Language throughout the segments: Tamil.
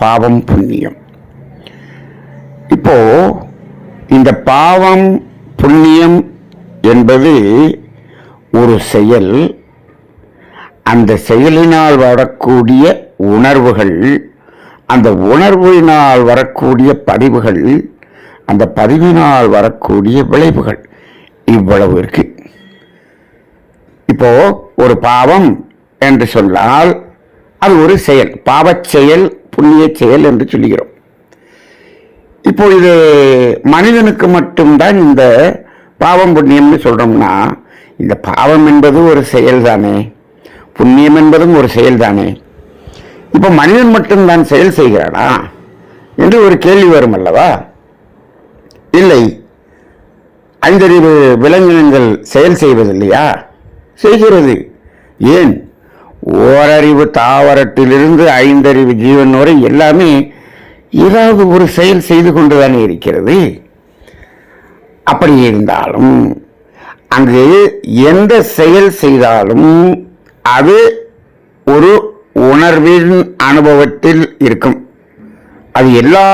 பாவம் புண்ணியம். இப்போ இந்த பாவம் புண்ணியம் என்பது ஒரு செயல். அந்த செயலினால் வரக்கூடிய உணர்வுகள் அந்த உணர்வினால் வரக்கூடிய பதிவுகள் அந்த பதிவினால் வரக்கூடிய விளைவுகள் இவ்வளவு இருக்கு. இப்போ ஒரு பாவம் என்று சொன்னால் அது ஒரு செயல் பாவச் செயல் புண்ணிய செயல் என்று சொல்லுகிறோம். இப்போ இது மனிதனுக்கு மட்டும்தான் இந்த பாவம் புண்ணியம்னு சொல்கிறோம்னா இந்த பாவம் என்பது ஒரு செயல் தானே புண்ணியம் என்பதும் ஒரு செயல் தானே இப்போ மனிதன் மட்டும்தான் செயல் செய்கிறானா என்று ஒரு கேள்வி வரும் அல்லவா? இல்லை. ஐந்தறிவு விலங்கினங்கள் செயல் செய்வதில்லையா? செய்கிறது. ஏன்? ஓரறிவு தாவரத்திலிருந்து ஐந்தறிவு ஜீவன் வரை எல்லாமே ஏதாவது ஒரு செயல் செய்து கொண்டுதானே இருக்கிறது. அப்படி இருந்தாலும் அங்கு எந்த செயல் செய்தாலும் அது ஒரு உணர்வின் அனுபவத்தில் இருக்கும். அது எல்லா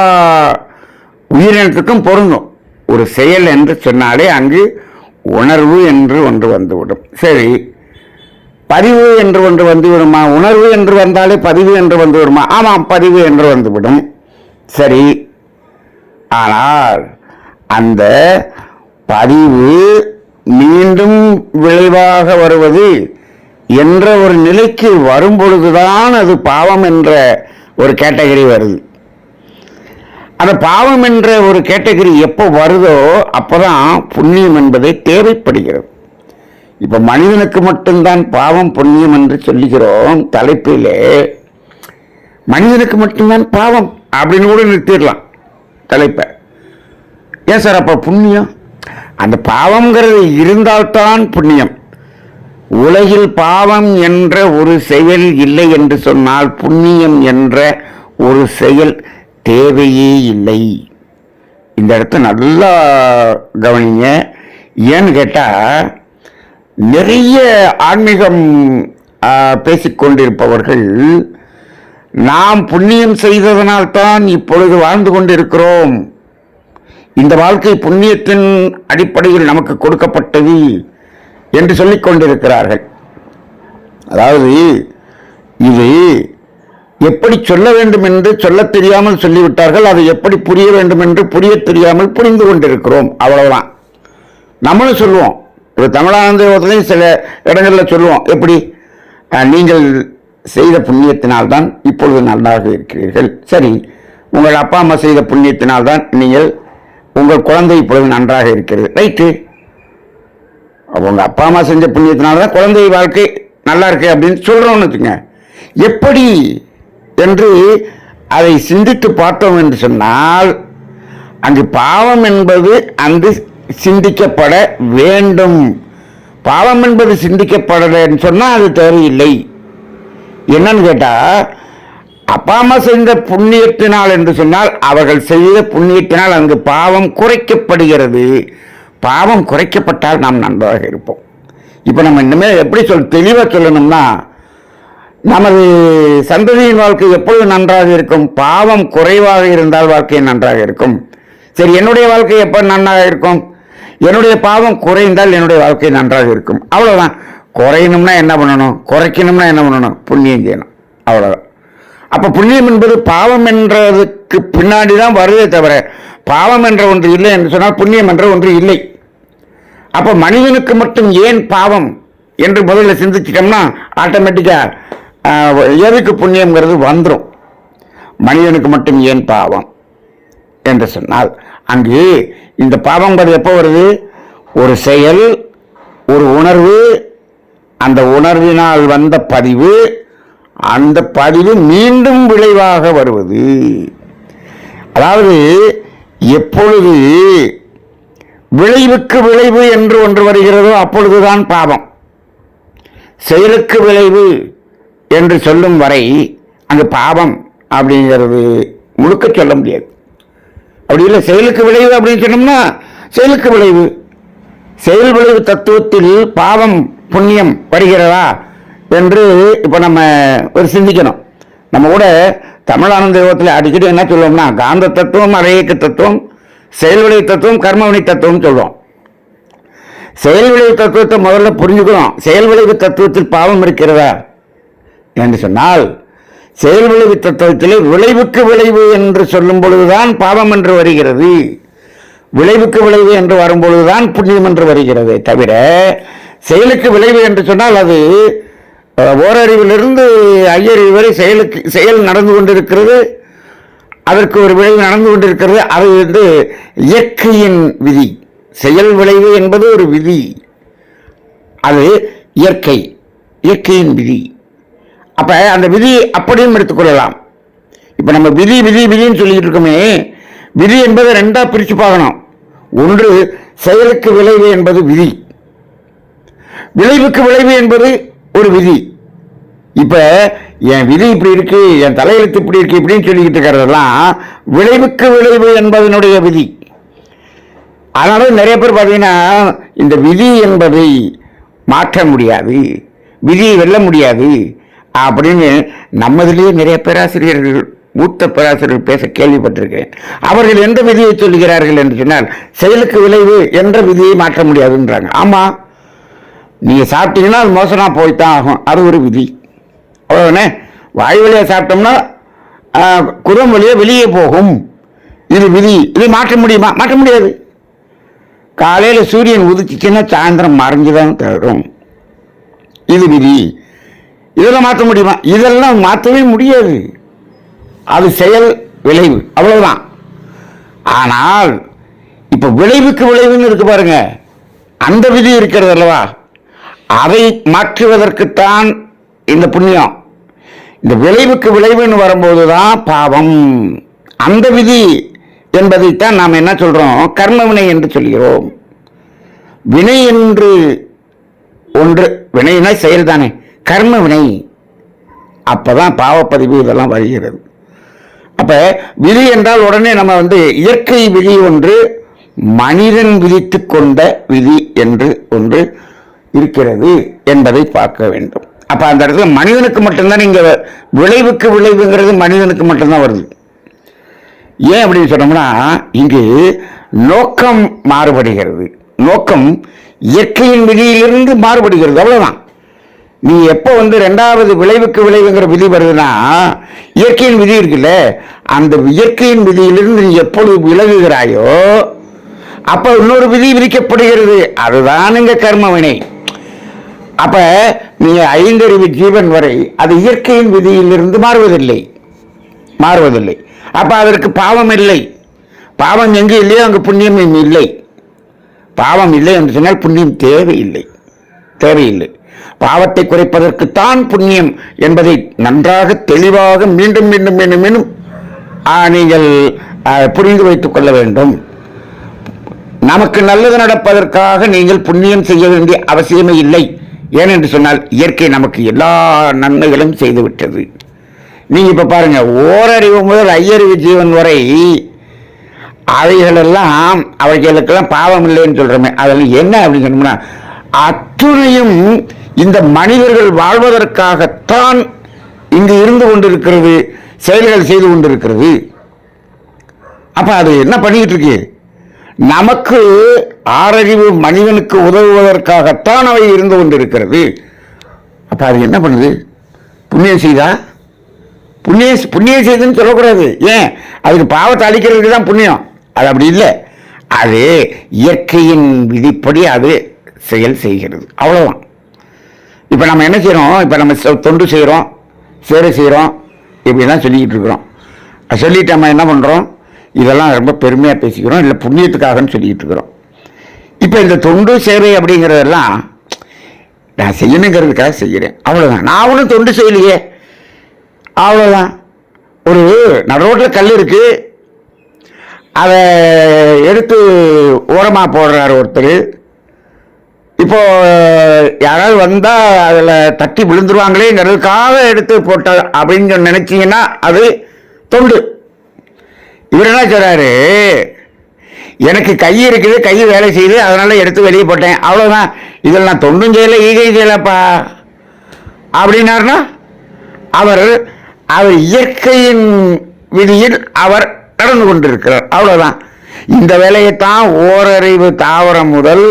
உயிரினத்துக்கும் பொருந்தும். ஒரு செயல் என்று சொன்னாலே அங்கு உணர்வு என்று ஒன்று வந்துவிடும். சரி பதிவு என்று ஒன்று வந்து விடுமா? உணர்வு என்று வந்தாலே பதிவு என்று வந்து விடுமா? ஆமாம் பதிவு என்று வந்துவிடும். சரி. ஆனால் அந்த பதிவு மீண்டும் விளைவாக வருவது என்ற ஒரு நிலைக்கு வரும் பொழுதுதான் அது பாவம் என்ற ஒரு கேட்டகரி வருது. அந்த பாவம் என்ற ஒரு கேட்டகரி எப்போ வருதோ அப்போதான் புண்ணியம் என்பதை தேவைப்படுகிறது. இப்ப மனிதனுக்கு மட்டும்தான் பாவம் புண்ணியம் என்று சொல்லுகிறோம் தலைப்பிலே. மனிதனுக்கு மட்டும்தான் பாவம் அப்படின்னு கூட நிறுத்திடலாம் தலைப்பை. ஏன் சார் அப்போ புண்ணியம்? அந்த பாவம்ங்கிறது இருந்தால்தான் புண்ணியம். உலகில் பாவம் என்ற ஒரு செயல் இல்லை என்று சொன்னால் புண்ணியம் என்ற ஒரு செயல் தேவையே இல்லை. இந்த இடத்த நல்லா கவனிங்க. ஏன்னு கேட்டால் நிறைய ஆன்மீகம் பேசிக்கொண்டிருப்பவர்கள் நாம் புண்ணியம் செய்ததனால்தான் இப்பொழுது வாழ்ந்து கொண்டிருக்கிறோம். இந்த வாழ்க்கை புண்ணியத்தின் அடிப்படையில் நமக்கு கொடுக்கப்பட்டது என்று சொல்லிக் கொண்டிருக்கிறார்கள். அதாவது இது எப்படி சொல்ல வேண்டும் என்று சொல்லத் தெரியாமல் சொல்லிவிட்டார்கள் அதை எப்படி புரிய வேண்டும் என்று புரிய தெரியாமல் புரிந்து கொண்டிருக்கிறோம். அவ்வளவுதான். நம்மளும் சொல்லுவோம் இப்போ தமிழானந்த சில இடங்களில் சொல்லுவோம். எப்படி? நீங்கள் செய்த புண்ணியத்தினால்தான் இப்பொழுது நன்றாக இருக்கிறீர்கள். சரி உங்கள் அப்பா அம்மா செய்த புண்ணியத்தினால்தான் நீங்கள் உங்கள் குழந்தை இப்பொழுது நன்றாக இருக்கிறது. ரைட்டு. உங்கள் அப்பா அம்மா செஞ்ச புண்ணியத்தினால்தான் குழந்தை வாழ்க்கை நல்லா இருக்கு அப்படின்னு சொல்கிறோம்னு வச்சுங்க எப்படி என்று அதை சிந்தித்து பார்த்தோம் என்று சொன்னால் அங்கு பாவம் என்பது அங்கு சிந்திக்கப்பட வேண்டும். பாவம் என்பது சிந்திக்கப்படலைன்னு சொன்னால் அது தேவையில்லை. என்னன்னு கேட்டால் அப்பா அம்மா செய்த புண்ணியத்தினால் என்று சொன்னால் அவர்கள் செய்த புண்ணியத்தினால் அங்கு பாவம் குறைக்கப்படுகிறது. பாவம் குறைக்கப்பட்டால் நாம் நன்றாக இருப்போம். இப்போ நம்ம இனிமேல் எப்படி சொல் தெளிவாக சொல்லணும்னா நமது சந்ததியின் வாழ்க்கை எப்பொழுது நன்றாக இருக்கும்? பாவம் குறைவாக இருந்தால் வாழ்க்கை நன்றாக இருக்கும். சரி என்னுடைய வாழ்க்கை எப்போ நன்றாக இருக்கும்? என்னுடைய பாவம் குறைந்தால் என்னுடைய வாழ்க்கை நன்றாக இருக்கும். அவ்வளோதான் குறையணும்னா என்ன பண்ணணும்? குறைக்கணும்னா என்ன பண்ணணும்? புண்ணியம் செய்யணும். அவ்வளோதான் அப்போ புண்ணியம் என்பது பாவம் என்றதுக்கு பின்னாடி தான் வருதே தவிர பாவம் என்ற ஒன்று இல்லை என்று சொன்னால் புண்ணியம் என்ற ஒன்று இல்லை. அப்போ மனிதனுக்கு மட்டும் ஏன் பாவம் என்று முதல்ல சிந்திச்சிட்டோம்னா ஆட்டோமேட்டிக்காக எதுக்கு புண்ணியங்கிறது வந்துடும் மனிதனுக்கு மட்டும் ஏன் பாவம்? என்று சொன்னால் அங்கு இந்த பாவங்கிறது எப்போ வருது? ஒரு செயல் ஒரு உணர்வு அந்த உணர்வினால் வந்த பதிவு அந்த பதிவு மீண்டும் விளைவாக வருவது. அதாவது எப்பொழுது விளைவுக்கு விளைவு என்று ஒன்று வருகிறதோ அப்பொழுதுதான் பாவம். செயலுக்கு விளைவு என்று சொல்லும் வரை அங்கு பாவம் அப்படிங்கிறது முழுக்க சொல்ல முடியாது. அப்படி இல்லை செயலுக்கு விளைவு அப்படின்னு சொன்னோம்னா செயலுக்கு விளைவு. செயல் விளைவு தத்துவத்தில் பாவம் புண்ணியம் வருகிறதா என்று இப்போ நம்ம ஒரு சிந்திக்கணும். நம்ம கூட தமிழானந்த யோகத்தில் அடிக்கடி என்ன சொல்லுவோம்னா காந்த தத்துவம் அரையக்கு தத்துவம் செயல் விளைவு தத்துவம் கர்மவினை தத்துவம் சொல்லுவோம். செயல் விளைவு தத்துவத்தை முதல்ல புரிஞ்சுக்கணும். செயல் விளைவு தத்துவத்தில் பாவம் இருக்கிறதா என்று சொன்னால் செயல் விளைவு தத்துவத்திலே விளைவுக்கு விளைவு என்று சொல்லும் பொழுதுதான் பாவம் என்று வருகிறது. விளைவுக்கு விளைவு என்று வரும்பொழுதுதான் புண்ணியம் என்று வருகிறது தவிர செயலுக்கு விளைவு என்று சொன்னால் அது ஓரறிவிலிருந்து ஐயறிவு வரை செயலுக்கு செயல் நடந்து கொண்டிருக்கிறது. அதற்கு ஒரு விளைவு நடந்து கொண்டிருக்கிறது. அது வந்து இயற்கையின் விதி. செயல் விளைவு என்பது ஒரு விதி. அது இயற்கை இயற்கையின் விதி. அப்போ அந்த விதி அப்படியும் எடுத்துக்கொள்ளலாம் இப்போ நம்ம விதி விதி விதின்னு சொல்லிக்கிட்டு இருக்கோமே விதி என்பதை ரெண்டாக பிரித்து பார்க்கணும். ஒன்று செயலுக்கு விளைவு என்பது விதி. விளைவுக்கு விளைவு என்பது ஒரு விதி. இப்போ என் விதி இப்படி இருக்கு என் தலையெழுத்து இப்படி இருக்கு இப்படின்னு சொல்லிக்கிட்டு இருக்கிறதெல்லாம் விளைவுக்கு விளைவு என்பதனுடைய விதி. அதனால நிறைய பேர் பார்த்தீங்கன்னா இந்த விதி என்பதை மாற்ற முடியாது விதியை வெல்ல முடியாது அப்படின்னு நம்மதிலேயே நிறைய பேராசிரியர்கள் மூத்த பேராசிரியர்கள் பேச கேள்விப்பட்டிருக்கேன் அவர்கள் எந்த விதியை சொல்லுகிறார்கள் என்று சொன்னால் செயலுக்கு விளைவு என்ற விதியை மாற்ற முடியாதுன்றாங்க. ஆமாம் நீங்கள் சாப்பிட்டீங்கன்னா அது மோசமாக போய்த்தான் ஆகும். அது ஒரு விதி. அவ்வளோதானே வாய் வழியாக சாப்பிட்டோம்னா குரம் வழியாக வெளியே போகும். இது விதி. இது மாற்ற முடியுமா? மாற்ற முடியாது. காலையில் சூரியன் உதிச்சிச்சுன்னா சாயந்தரம் மறைஞ்சுதான் தரும். இது விதி. இதில் மாற்ற முடியுமா? இதெல்லாம் மாற்றவே முடியாது. அது செயல் விளைவு அவ்வளவுதான். ஆனால் இப்போ விளைவுக்கு விளைவுன்னு இருக்கு பாருங்க. அந்த விதி இருக்கிறது அல்லவா? அதை மாற்றுவதற்குத்தான் இந்த புண்ணியம். இந்த விளைவுக்கு விளைவுன்னு வரும்போது தான் பாவம். அந்த விதி என்பதைத்தான் நாம் என்ன சொல்கிறோம் கர்ம வினை என்று சொல்கிறோம். வினை என்று ஒன்று வினைனா செயல்தானே. கர்மவினை. கர்ம வினை பாவப்பதிவு இதெல்லாம் வருகிறது. அப்போ விதி என்றால் உடனே நம்ம வந்து இயற்கை விதி ஒன்று மனிதன் விதித்து கொண்ட விதி என்று ஒன்று இருக்கிறது என்பதை பார்க்க வேண்டும். அப்போ அந்த இடத்துல மனிதனுக்கு மட்டும்தான் இங்கே விளைவுக்கு விளைவுங்கிறது மனிதனுக்கு மட்டும்தான் வருது. ஏன் அப்படின்னு சொன்னோம்னா இங்கு நோக்கம் மாறுபடுகிறது. நோக்கம் இயற்கையின் விதியிலிருந்து மாறுபடுகிறது. அவ்வளோதான் நீ எப்போ வந்து ரெண்டாவது விளைவுக்கு விளைவுங்கிற விதி வருதுன்னா இயற்கையின் விதி இருக்குல்ல? அந்த இயற்கையின் விதியிலிருந்து நீ எப்பொழுது விலகுகிறாயோ அப்ப இன்னொரு விதி விதிக்கப்படுகிறது. அதுதான் இங்க கர்மவினை அப்ப ஐந்தறிவு ஜீவன் வரை அது இயற்கையின் விதியிலிருந்து மாறுவதில்லை. மாறுவதில்லை. அப்ப அதற்கு பாவம் இல்லை. பாவம் எங்கு இல்லையோ அங்கு புண்ணியம் இல்லை. பாவம் இல்லை என்று சொன்னால் புண்ணியம் தேவையில்லை. தேவையில்லை. பாவத்தை குறைப்பதற்குத்தான் புண்ணியம் என்பதை நன்றாக தெளிவாக மீண்டும் மீண்டும் மீண்டும் மீண்டும் நீங்கள் புரிந்து வைத்துக் கொள்ள வேண்டும். நமக்கு நல்லது நடப்பதற்காக நீங்கள் புண்ணியம் செய்ய வேண்டிய அவசியமே இல்லை. ஏனென்று சொன்னால் இயற்கை நமக்கு எல்லா நன்மைகளும் செய்துவிட்டது. நீங்கள் நீங்க பாருங்கள் பாருங்க ஓரறிவு முதல் ஐயறிவு ஜீவன் வரை அவைகளெல்லாம் அவைகளுக்கெல்லாம் பாவம் இல்லைன்னு சொல்றோமே. அதெல்லாம் என்ன அப்படின்னு சொன்னோம்னா அத்துணையும் இந்த மனிதர்கள் வாழ்வதற்காகத்தான் இங்கு இருந்து கொண்டிருக்கிறது செயல்கள் செய்து கொண்டிருக்கிறது. அப்ப அது என்ன பண்ணிக்கிட்டு இருக்கு? நமக்கு ஆறறிவு மனிதனுக்கு உதவுவதற்காகத்தான் அவை இருந்து கொண்டிருக்கிறது. அப்ப அது என்ன பண்ணுது? புண்ணியம் செய்தா? புண்ணிய புண்ணியம் செய்துன்னு சொல்லக்கூடாது. ஏன்? அதுக்கு பாவத்தை அழிக்கிறதுக்கு தான் புண்ணியம். அது அப்படி இல்லை. அது இயற்கையின் விதிப்படி அது செயல் செய்கிறது. அவ்வளோதான் இப்போ நம்ம என்ன செய்கிறோம் இப்போ நம்ம தொண்டு செய்கிறோம் சேவை செய்கிறோம் இப்படி தான் சொல்லிக்கிட்டு இருக்கிறோம். சொல்லிட்டு நம்ம என்ன பண்ணுறோம் இதெல்லாம் ரொம்ப பெருமையாக பேசிக்கிறோம். இல்லை புண்ணியத்துக்காகன்னு சொல்லிக்கிட்டு இருக்கிறோம். இப்போ இந்த தொண்டு சேவை அப்படிங்கிறதெல்லாம் நான் செய்யணுங்கிறதுக்காக செய்கிறேன். அவ்வளோதான் நான் ஒன்றும் தொண்டு செய்யலையே. அவ்வளோதான் ஒரு நடுரோட்டில் கல் இருக்குது அதை எடுத்து ஓரமாக போடுறாரு ஒருத்தர். இப்போ யாராவது வந்தால் அதில் தட்டி விழுந்துருவாங்களேங்கிறதுக்காக எடுத்து போட்ட அப்படின்னு சொல்லி நினைச்சீங்கன்னா அது தொண்டு. இவர் என்ன சொல்றாரு? எனக்கு கை இருக்குது கை வேலை செய்யுது அதனால எடுத்து வெளியே போட்டேன். அவ்வளோதான் இதில் நான் தொண்டும் செய்யலை ஈகையும் செய்யலப்பா. அப்படின்னாருன்னா அவர் அவர் இயற்கையின் விதியில் அவர் நடந்து கொண்டிருக்கிறார். அவ்வளோதான் இந்த வேலையைத்தான் ஓரறிவு தாவரம் முதல்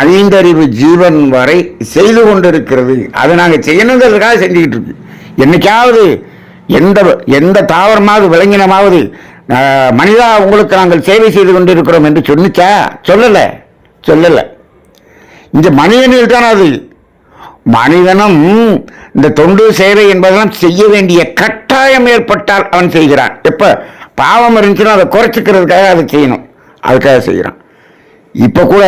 ஐந்தறிவு ஜீவன் வரை செய்து கொண்டிருக்கிறது. அதை நாங்கள் செய்யணுங்கிறதுக்காக செஞ்சுக்கிட்டு இருக்கு. என்னைக்காவது எந்த எந்த தாவரமாவது விலங்கினமாவது மனிதா உங்களுக்கு நாங்கள் சேவை செய்து கொண்டிருக்கிறோம் என்று சொன்னிச்சா? சொல்லலை. சொல்லலை. இந்த மனிதனில் தான் அது. மனிதனும் இந்த தொண்டு சேவை என்பதெல்லாம் செய்ய வேண்டிய கட்டாயம் ஏற்பட்டால் அவன் செய்கிறான். எப்போ? பாவம் இருந்துச்சுன்னா அதை குறைச்சிக்கிறதுக்காக அதை செய்யணும். அதுக்காக செய்கிறான். இப்போ கூட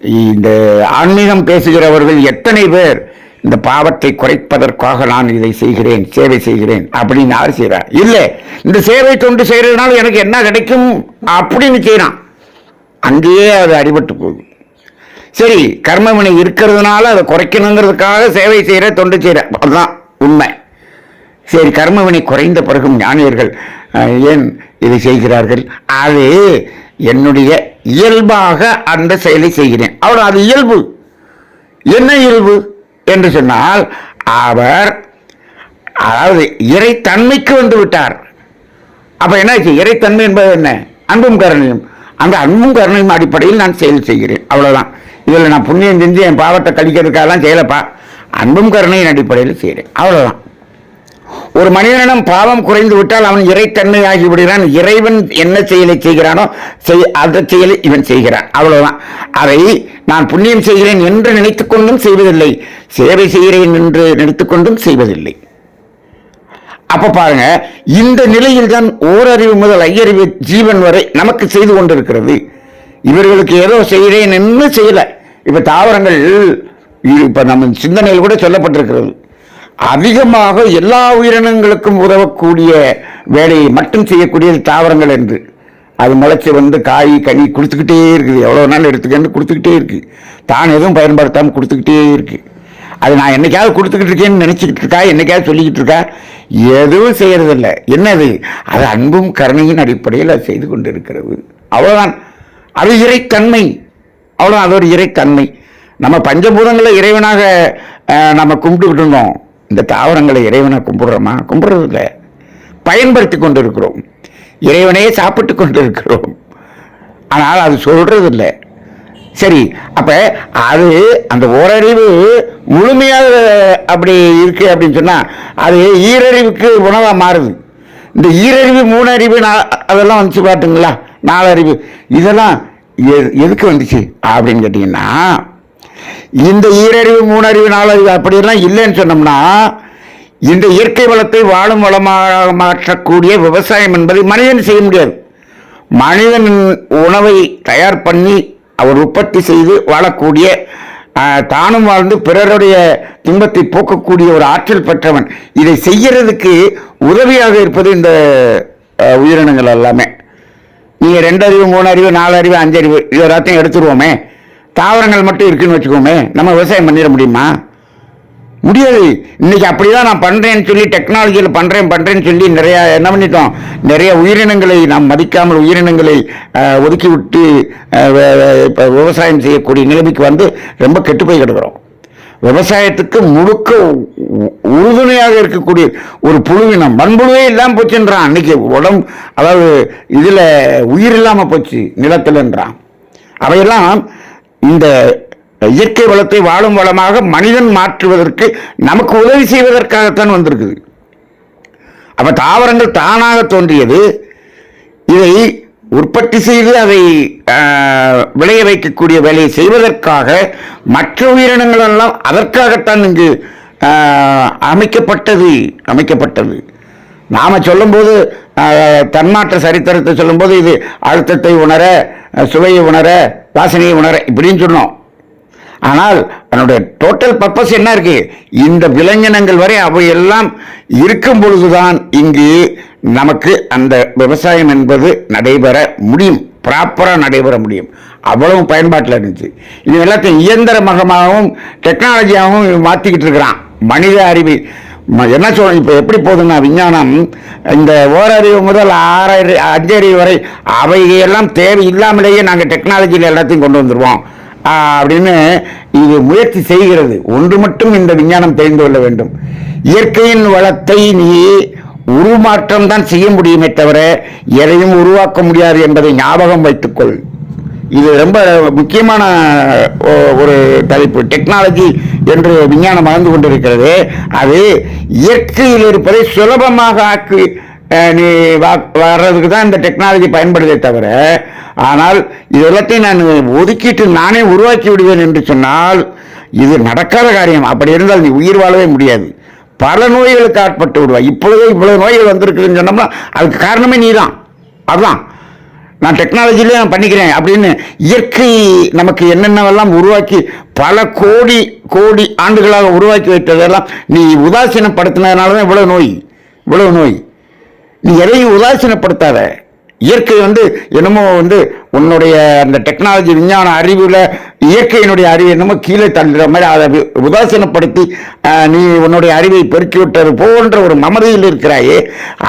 இந்த ஆன்மீகம் பேசுகிறவர்கள் எத்தனை பேர் இந்த பாவத்தை குறைப்பதற்காக நான் இதை செய்கிறேன் சேவை செய்கிறேன் அப்படின்னு யார் செய்கிறார் இல்லை இந்த சேவை தொண்டு செய்கிறதுனால எனக்கு என்ன கிடைக்கும் அப்படின்னு செய்கிறான் அங்கேயே அது அடிபட்டு போகுது. சரி கர்மவினை இருக்கிறதுனால அதை குறைக்கணுங்கிறதுக்காக சேவை செய்கிற தொண்டு செய்கிற அதுதான் உண்மை. சரி கர்மவினை குறைந்த பிறகும் ஞானியர்கள் ஏன் இதை செய்கிறார்கள்? அது என்னுடைய இயல்பாக அந்த செயலை செய்கிறேன். அவர் அது இயல்பு. என்ன இயல்பு? என்று சொன்னால் அவர் அதாவது இறைத்தன்மைக்கு வந்து விட்டார். அப்ப என்னாச்சு இறைத்தன்மை என்பது என்ன? அன்பும் கருணையும். அந்த அன்பும் கருணையும் அடிப்படையில் நான் செயல் செய்கிறேன். அவ்வளவுதான். இதில் நான் புண்ணியம் செஞ்சு என் பாவத்தை கழிக்கிறதுக்காகலாம் செய்யலப்பா. அன்பும் கருணையின் அடிப்படையில் செய்கிறேன். அவ்வளவுதான். ஒரு மனிதனிடம் பாவம் குறைந்து விட்டால் அவன் இறைத்தன்மை ஆகிவிடுகிறான் இறைவன் என்ன செயலை செய்கிறானோ செய் அந்த செயலை இவன் செய்கிறான். அவ்வளவுதான். அதை நான் புண்ணியம் செய்கிறேன் என்று நினைத்துக்கொண்டும் செய்வதில்லை. சேவை செய்கிறேன் என்று நினைத்துக்கொண்டும் செய்வதில்லை. அப்ப பாருங்க இந்த நிலையில் தான் ஓரறிவு முதல் ஐயறிவு ஜீவன் வரை நமக்கு செய்து கொண்டிருக்கிறது. இவர்களுக்கு ஏதோ செய்கிறேன் என்று செய்யலை. இப்போ தாவரங்கள் இப்போ நம்ம சிந்தனையில் கூட சொல்லப்பட்டிருக்கிறது. அதிகமாக எல்லா உயிரினங்களுக்கும் உதவக்கூடிய வேலையை மட்டும் செய்யக்கூடியது தாவரங்கள் என்று. அது முளைச்சி வந்து காய் கனி கொடுத்துக்கிட்டே இருக்குது. எவ்வளோ நாள் எடுத்துக்கன்னு கொடுத்துக்கிட்டே இருக்குது தான் எதுவும் பயன்படுத்தாமல் கொடுத்துக்கிட்டே இருக்குது அது நான் என்னைக்காவது கொடுத்துக்கிட்டு இருக்கேன்னு நினச்சிக்கிட்டு இருக்கா? என்னைக்காவது சொல்லிக்கிட்டு இருக்கா? எதுவும் செய்கிறதில்ல என்னது? அது அன்பும் கருணையின் அடிப்படையில் அது செய்து கொண்டு இருக்கிறது அவ்வளோதான் அது இறைத்தன்மை. அவ்வளோ அது ஒரு இறைத்தன்மை. நம்ம பஞ்சபூதங்களை இறைவனாக நம்ம கும்பிட்டுக்கிட்டு இருந்தோம். இந்த தாவரங்களை இறைவனை கும்பிடுறோமா? கும்பிடுறதில்ல. பயன்படுத்தி கொண்டு இருக்கிறோம் இறைவனையே சாப்பிட்டு கொண்டு இருக்கிறோம் ஆனால் அது சொல்கிறதில்ல சரி அப்போ அது அந்த ஓரறிவு முழுமையாக அப்படி இருக்கு அப்படின்னு சொன்னால் அது ஈரறிவுக்கு உணவாக மாறுது. இந்த ஈரறிவு மூணறிவு நா- அதெல்லாம் வந்துச்சு பார்த்துங்களா நாலறிவு. இதெல்லாம் எ- எதுக்கு வந்துச்சு அப்படின்னு கேட்டிங்கன்னா இந்த ஈரறிவு மூணறிவு நாலறிவு அப்படியெல்லாம் இல்லைன்னு சொன்னோம்னா இந்த இயற்கை வளத்தை வாழும் வளமாக மாற்றக்கூடிய விவசாயம் என்பதை மனிதன் செய்ய முடியாது. மனிதன் உணவை தயார் பண்ணி அவர் உற்பத்தி செய்து வாழக்கூடிய ஆஹ், தானும் வாழ்ந்து பிறருடைய துன்பத்தை போக்கக்கூடிய ஒரு ஆற்றல் பெற்றவன். இதை செய்யறதுக்கு உதவியாக இருப்பது இந்த உயிரினங்கள் எல்லாமே. நீங்கள் ரெண்டு அறிவு மூணு அறிவு நாலு அறிவு அஞ்சு அறிவு இது எல்லாத்தையும் எடுத்துருவோமே. தாவரங்கள் மட்டும் இருக்குன்னு வச்சுக்கோமே நம்ம விவசாயம் பண்ணிட முடியுமா? முடியாது. இன்னைக்கு அப்படிதான் நான் பண்ணுறேன்னு சொல்லி டெக்னாலஜியில் பண்ணுறேன் பண்ணுறேன்னு சொல்லி நிறையா என்ன பண்ணிட்டோம்? நிறைய உயிரினங்களை நாம் மதிக்காமல் உயிரினங்களை ஒதுக்கி விட்டு இப்போ விவசாயம் செய்யக்கூடிய நிலைமைக்கு வந்து ரொம்ப கெட்டு போய் கிடக்கிறோம். விவசாயத்துக்கு முழுக்க உறுதுணையாக இருக்கக்கூடிய ஒரு புழுவினம் மண்புழுவே இல்லாமல் போச்சுன்றான். அன்னைக்கு உடம்பு அதாவது இதில் உயிர் இல்லாமல் போச்சு நிலத்தில்ன்றான். அவையெல்லாம் இந்த இயற்கை வளத்தை வாழும் வளமாக மனிதன் மாற்றுவதற்கு நமக்கு உதவி செய்வதற்காகத்தான் வந்திருக்குது. அப்போ தாவரங்கள் தானாக தோன்றியது. இதை உற்பத்தி செய்து அதை விளைய வைக்கக்கூடிய வேலையை செய்வதற்காக மற்ற உயிரினங்கள் எல்லாம் அதற்காகத்தான் இங்கு அமைக்கப்பட்டது அமைக்கப்பட்டது. நாம் சொல்லும்போது தன்மாற்ற சரித்திரத்தை சொல்லும்போது இது அழுத்தத்தை உணர சுவையை உணர வாசனையை உணர இப்படின்னு சொன்னோம். ஆனால் அதனுடைய டோட்டல் பர்பஸ் என்ன இருக்கு? இந்த விலங்கினங்கள் வரை அவையெல்லாம் இருக்கும் பொழுதுதான் இங்கு நமக்கு அந்த விவசாயம் என்பது நடைபெற முடியும். ப்ராப்பராக நடைபெற முடியும். அவ்வளவு பயன்பாட்டில் இருந்துச்சு. இது எல்லாத்தையும் இயந்திரமகமாகவும் டெக்னாலஜியாகவும் மாற்றிக்கிட்டு இருக்கிறான். மனித அறிவு. என்ன சொல்ல இப்போ எப்படி போகுதுன்னா விஞ்ஞானம் இந்த ஓரறிவு முதல் ஆறறி அஞ்சறிவு வரை அவையெல்லாம் தேவை இல்லாமலேயே நாங்கள் டெக்னாலஜியில் எல்லாத்தையும் கொண்டு வந்துடுவோம் அப்படின்னு இது முயற்சி செய்கிறது. ஒன்று மட்டும் இந்த விஞ்ஞானம் தெரிந்து கொள்ள வேண்டும். இயற்கையின் வளத்தை நீ உருமாற்றம் தான் செய்ய முடியுமே தவிர எதையும் உருவாக்க முடியாது என்பதை ஞாபகம் வைத்துக்கொள். இது ரொம்ப முக்கியமான ஒரு தலைப்பு. டெக்னாலஜி என்று விஞ்ஞானம் வளர்ந்து கொண்டிருக்கிறது. அது இயற்கையில் இருப்பதை சுலபமாக ஆக்கி நீ வா- வர்றதுக்கு தான் இந்த டெக்னாலஜி பயன்படுதே தவிர ஆனால் இது எல்லாத்தையும் நான் ஒதுக்கிட்டு நானே உருவாக்கி விடுவேன் என்று சொன்னால் இது நடக்காத காரியம். அப்படி இருந்தால் நீ உயிர் வாழவே முடியாது. பல நோய்களுக்கு ஆட்பட்டு விடுவாய். இப்பொழுதே இவ்வளவு நோய்கள் வந்திருக்குதுன்னு சொன்னோம்னா அதுக்கு காரணமே நீ தான் அதுதான் நான் டெக்னாலஜிலே நான் பண்ணிக்கிறேன் அப்படின்னு இயற்கை நமக்கு என்னென்னவெல்லாம் உருவாக்கி பல கோடி கோடி ஆண்டுகளாக உருவாக்கி வைத்ததெல்லாம் நீ உதாசீனப்படுத்தினதுனால தான் இவ்வளவு நோய் இவ்வளவு நோய். நீ எதையும் உதாசீனப்படுத்தாத. இயற்கை வந்து என்னமோ வந்து உன்னுடைய அந்த டெக்னாலஜி விஞ்ஞான அறிவில் இயற்கையினுடைய அறிவு என்னமோ கீழே தள்ளுற மாதிரி அதை உதாசீனப்படுத்தி நீ உன்னுடைய அறிவை பெருக்கி விட்டது போன்ற ஒரு மமதையில் இருக்கிறாயே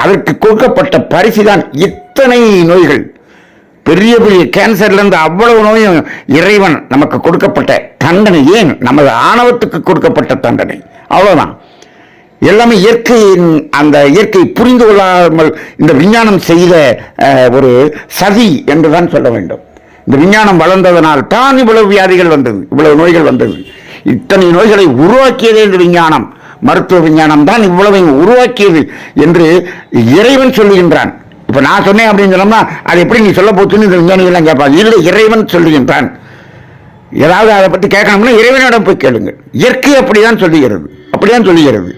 அதற்கு கொடுக்கப்பட்ட பரிசு தான் இத்தனை நோய்கள். பெரிய பெரிய கேன்சர்லேருந்து அவ்வளவு நோயும் இறைவன் நமக்கு கொடுக்கப்பட்ட தண்டனை. ஏன்? நமது ஆணவத்துக்கு கொடுக்கப்பட்ட தண்டனை. அவ்வளோதான் எல்லாமே இயற்கையின் அந்த இயற்கை புரிந்து கொள்ளாமல் இந்த விஞ்ஞானம் செய்த ஒரு சதி என்றுதான் சொல்ல வேண்டும். இந்த விஞ்ஞானம் வளர்ந்ததனால் தான் இவ்வளவு வியாதிகள் வந்தது இவ்வளவு நோய்கள் வந்தது. இத்தனை நோய்களை உருவாக்கியதே இந்த விஞ்ஞானம். மருத்துவ விஞ்ஞானம் தான் இவ்வளவையும் உருவாக்கியது என்று இறைவன் சொல்லுகின்றான். இப்போ நான் சொன்னேன் அப்படின்னு சொன்னோம்னா அது எப்படி நீ சொல்ல போச்சுன்னு இந்த விஞ்ஞானிகள் கேட்பாங்க. இல்லை இறைவன் சொல்லுகின்றான். ஏதாவது அதை பற்றி கேட்கணும்னா இறைவனிடம் போய் கேளுங்கள். இயற்கை அப்படிதான் சொல்லுகிறது. அப்படிதான் சொல்லுகிறது.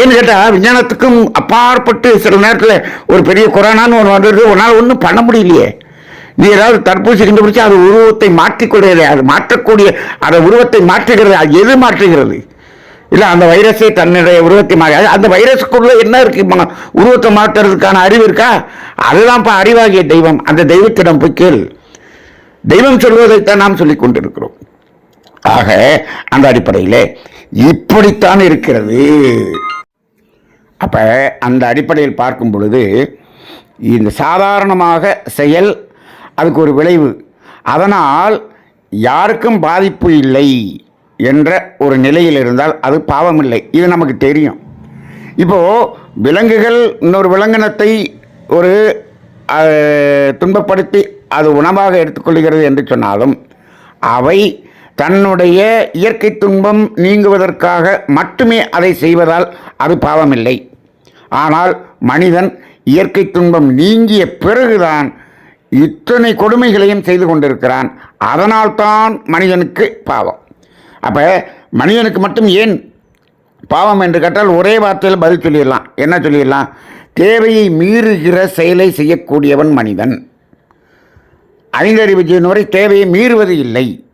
ஏன்னு கேட்டால் விஞ்ஞானத்துக்கும் அப்பாற்பட்டு சில நேரத்தில் ஒரு பெரிய கொரோனான்னு ஒன்று வந்தது ஒரு நாள் ஒன்றும் பண்ண முடியலையே. நீ ஏதாவது தடுப்பூசி கண்டுபிடிச்சு அது உருவத்தை மாற்றிக்கொள்கிறது அது மாற்றக்கூடிய அந்த உருவத்தை மாற்றுகிறது அது எது மாற்றுகிறது? இல்லை அந்த வைரஸே தன்னுடைய உருவத்தை மாறி அந்த வைரஸுக்குள்ள என்ன இருக்கு? உருவத்தை மாற்றுறதுக்கான அறிவு இருக்கா? அதுதான்ப்பா அறிவாகிய தெய்வம். அந்த தெய்வத்திடம் போய் கேள். தெய்வம் சொல்வதைத்தான் நாம் சொல்லிக் கொண்டிருக்கிறோம். ஆக அந்த அடிப்படையில் இப்படித்தான் இருக்கிறது. அப்ப அந்த அடிப்படையில் பார்க்கும் பொழுது இந்த சாதாரணமாக செயல் அதுக்கு ஒரு விளைவு. அதனால் யாருக்கும் பாதிப்பு இல்லை. என்ற ஒரு நிலையில் இருந்தால் அது பாவமில்லை. இது நமக்கு தெரியும். இப்போது விலங்குகள் இன்னொரு விலங்கினத்தை ஒரு துன்பப்படுத்தி அது உணவாக எடுத்துக்கொள்கிறது என்று சொன்னாலும் அவை தன்னுடைய இயற்கை துன்பம் நீங்குவதற்காக மட்டுமே அதை செய்வதால் அது பாவமில்லை. ஆனால் மனிதன் இயற்கை துன்பம் நீங்கிய பிறகுதான் இத்தனை கொடுமைகளையும் செய்து கொண்டிருக்கிறான். அதனால்தான் மனிதனுக்கு பாவம். அப்போ மனிதனுக்கு மட்டும் ஏன் பாவம் என்று கேட்டால் ஒரே வார்த்தையில் பதில் சொல்லிடலாம். என்ன சொல்லிடலாம்? தேவையை மீறுகிற செயலை செய்யக்கூடியவன் மனிதன். ஐந்தறிவு ஜீவன் வரை தேவையை மீறுவது இல்லை.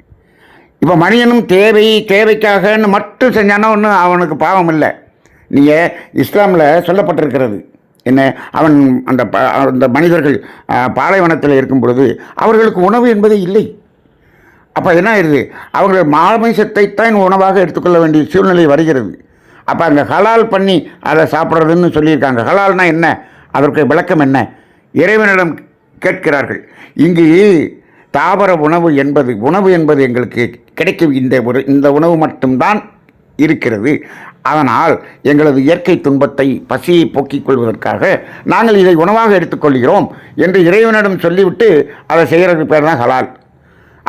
இப்போ மனிதனும் தேவை தேவைக்காகன்னு மட்டும் செஞ்சானா ஒன்றும் அவனுக்கு பாவம் இல்லை. நீங்கள் இஸ்லாமில் சொல்லப்பட்டிருக்கிறது. என்ன? அவன் அந்த ப- அந்த மனிதர்கள் பாலைவனத்தில் இருக்கும் பொழுது அவர்களுக்கு உணவு என்பதே இல்லை. அப்போ என்ன ஆயிடுது? அவங்க மாமிசத்தைத்தான் உணவாக எடுத்துக்கொள்ள வேண்டிய சூழ்நிலை வருகிறது. அப்போ அங்கே ஹலால் பண்ணி அதை சாப்பிட்றதுன்னு சொல்லியிருக்காங்க. ஹலால்னா என்ன? அதற்கு விளக்கம் என்ன? இறைவனிடம் கேட்கிறார்கள். இங்கு தாவர உணவு என்பது உணவு என்பது எங்களுக்கு கிடைக்கும். இந்த ஒரு இந்த உணவு மட்டும்தான் இருக்கிறது. அதனால் எங்களது இயற்கை துன்பத்தை பசியை போக்கிக் கொள்வதற்காக நாங்கள் இதை உணவாக எடுத்துக்கொள்கிறோம் என்று இறைவனிடம் சொல்லிவிட்டு அதை செய்கிறதுக்கு பேர் தான் ஹலால்.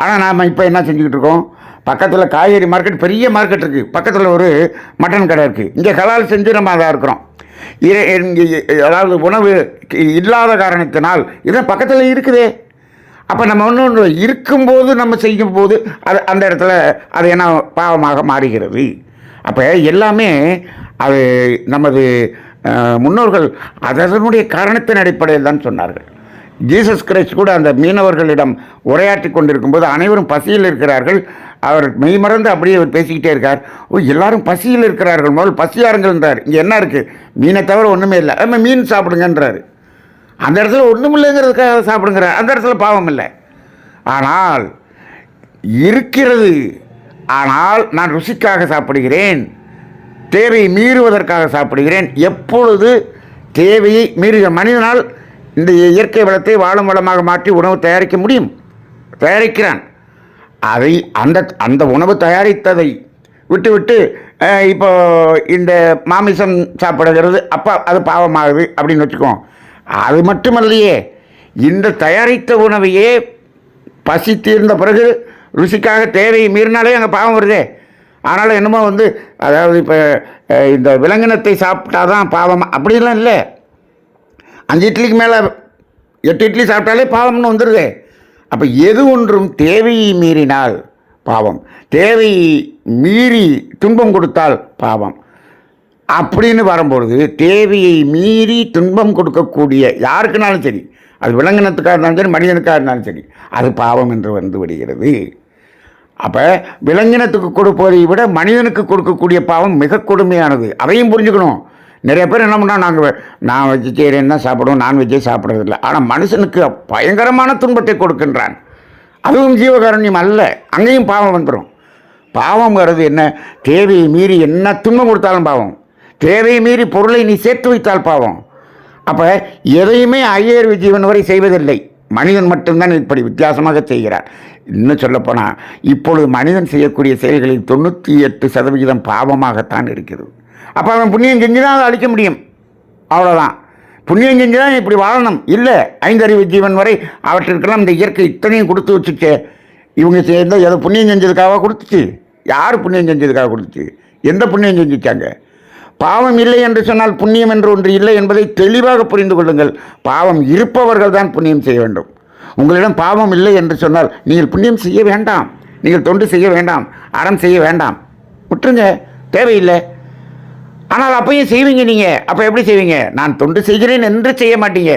ஆனால் நாம் இப்போ என்ன செஞ்சுக்கிட்டு இருக்கோம்? பக்கத்தில் காய்கறி மார்க்கெட் பெரிய மார்க்கெட் இருக்குது பக்கத்தில் ஒரு மட்டன் கடை இருக்குது இங்கே கலால் செஞ்சு நம்ம அதாக இருக்கிறோம். அதாவது உணவு இல்லாத காரணத்தினால் இதான் பக்கத்தில் இருக்குதே. அப்போ நம்ம ஒன்று இருக்கும்போது நம்ம செய்யும் போது அது அந்த இடத்துல அது என்ன பாவமாக மாறுகிறது. அப்போ எல்லாமே அது நமது முன்னோர்கள் அதனுடைய காரணத்தின் அடிப்படையில் தான் சொன்னார்கள். ஜீசஸ் கிரைஸ்ட் கூட அந்த மீனவர்களிடம் உரையாற்றி கொண்டிருக்கும்போது அனைவரும் பசியில் இருக்கிறார்கள். அவர் மெய்மறந்து அப்படியே அவர் பேசிக்கிட்டே இருக்கார். ஓ எல்லாரும் பசியில் இருக்கிறார்கள் முதல் பசியாருங்கள்ன்றார் இங்கே என்ன இருக்குது மீனை தவிர ஒன்றுமே இல்லை. நம்ம மீன் சாப்பிடுங்கன்றார். அந்த இடத்துல ஒன்றும் இல்லைங்கிறதுக்காக சாப்பிடுங்கிறார் அந்த இடத்துல பாவம் இல்லை. ஆனால் இருக்கிறது. ஆனால் நான் ருசிக்காக சாப்பிடுகிறேன். தேவையை மீறுவதற்காக சாப்பிடுகிறேன். எப்பொழுது தேவையை மீறுகிற மனிதனால் இந்த இயற்கை வளத்தை வாழும் வளமாக மாற்றி உணவு தயாரிக்க முடியும்? தயாரிக்கிறான். அதை அந்த அந்த உணவு தயாரித்ததை விட்டு விட்டு இப்போ இந்த மாமிசம் சாப்பிடுகிறது அப்போ அது பாவமாகுது அப்படின்னு வச்சுக்கோம் அது மட்டுமல்லையே இந்த தயாரித்த உணவையே பசி தீர்ந்த பிறகு ருசிக்காக தேவையை மீறினாலே அங்கே பாவம் வருதே. ஆனாலும் என்னமோ வந்து அதாவது இப்போ இந்த விலங்கினத்தை சாப்பிட்டா தான் பாவம் அப்படிலாம் இல்லை. அஞ்சு இட்லிக்கு மேலே எட்டு இட்லி சாப்பிட்டாலே பாவம்னு வந்துடுது அப்போ எது ஒன்றும் தேவையை மீறினால் பாவம். தேவையை மீறி துன்பம் கொடுத்தால் பாவம். அப்படின்னு வரும்பொழுது தேவையை மீறி துன்பம் கொடுக்கக்கூடிய யாருக்குனாலும் சரி அது விலங்கினத்துக்காக இருந்தாலும் சரி மனிதனுக்காக இருந்தாலும் சரி அது பாவம் என்று வந்து விடுகிறது. அப்போ விலங்கினத்துக்கு கொடுப்பதை விட மனிதனுக்கு கொடுக்கக்கூடிய பாவம் மிக கொடுமையானது. அதையும் புரிஞ்சுக்கணும். நிறைய பேர் என்ன பண்ணால் நாங்கள் நான் வெஜிடேரியன் தான் சாப்பிடுவோம் நான்வெஜ்ஜே சாப்பிட்றதில்ல. ஆனால் மனுஷனுக்கு பயங்கரமான துன்பத்தை கொடுக்கின்றான். அதுவும் ஜீவகாரண்யம் அல்ல. அங்கேயும் பாவம் வந்துடும் பாவங்கிறது என்ன? தேவையை மீறி என்ன துன்பம் கொடுத்தாலும் பாவம். தேவையை மீறி பொருளை நீ சேர்த்து வைத்தால் பாவம். அப்போ எதையுமே ஐயர் ஜீவன் வரை செய்வதில்லை. மனிதன் மட்டும்தான் இப்படி வித்தியாசமாக செய்கிறார். இன்னும் சொல்லப்போனால் இப்பொழுது மனிதன் செய்யக்கூடிய செயல்களில் தொண்ணூற்றி எட்டு சதவிகிதம் பாவமாகத்தான் இருக்கிறது. அப்போ அவன் புண்ணியம் செஞ்சு தான் அதை அழிக்க முடியும். அவ்வளோதான் புண்ணியம் செஞ்சு தான் இப்படி வாழணும். இல்லை ஐந்தறிவு ஜீவன் வரை அவற்றிற்கெல்லாம் இந்த இயற்கை இத்தனையும் கொடுத்து வச்சுச்சே. இவங்க சேர்ந்த ஏதோ புண்ணியம் செஞ்சதுக்காக கொடுத்துச்சு. யார் புண்ணியம் செஞ்சதுக்காக கொடுத்துச்சு? எந்த புண்ணியம் செஞ்சுச்சாங்க? பாவம் இல்லை என்று சொன்னால் புண்ணியம் என்று ஒன்று இல்லை என்பதை தெளிவாக புரிந்து கொள்ளுங்கள். பாவம் இருப்பவர்கள் தான் புண்ணியம் செய்ய வேண்டும். உங்களிடம் பாவம் இல்லை என்று சொன்னால் நீங்கள் புண்ணியம் செய்ய வேண்டாம். நீங்கள் தொண்டு செய்ய வேண்டாம். அறம் செய்ய வேண்டாம். விட்டுருங்க. தேவையில்லை. ஆனால் அப்பயும் செய்வீங்க நீங்கள் அப்போ எப்படி செய்வீங்க? நான் தொண்டு செய்கிறேன் என்று செய்ய மாட்டீங்க.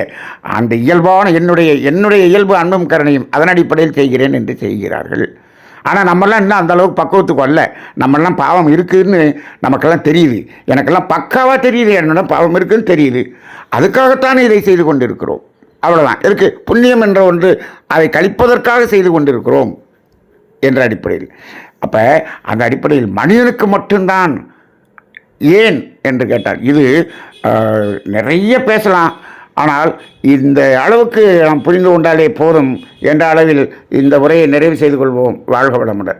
அந்த இயல்பான என்னுடைய என்னுடைய இயல்பு அன்பும் கருணையும் அதன் அடிப்படையில் செய்கிறேன் என்று செய்கிறார்கள். ஆனால் நம்மெல்லாம் இன்னும் அந்த அளவுக்கு பக்குவத்துக்கு வரல. நம்மெல்லாம் பாவம் இருக்குதுன்னு நமக்கெல்லாம் தெரியுது. எனக்கெல்லாம் பக்காவாக தெரியுது. என்னோட பாவம் இருக்குதுன்னு தெரியுது. அதுக்காகத்தான் இதை செய்து கொண்டிருக்கிறோம். அவ்வளோதான் இருக்குது புண்ணியம் என்ற ஒன்று அதை கழிப்பதற்காக செய்து கொண்டிருக்கிறோம் என்ற அடிப்படையில். அப்போ அந்த அடிப்படையில் மனிதனுக்கு மட்டும்தான் ஏன் என்று கேட்டார் இது நிறைய பேசலாம். ஆனால் இந்த அளவுக்கு நாம் புரிந்து கொண்டாலே போதும் என்ற அளவில் இந்த உரையை நிறைவு செய்து கொள்வோம். வாழ்க வளமுடன்.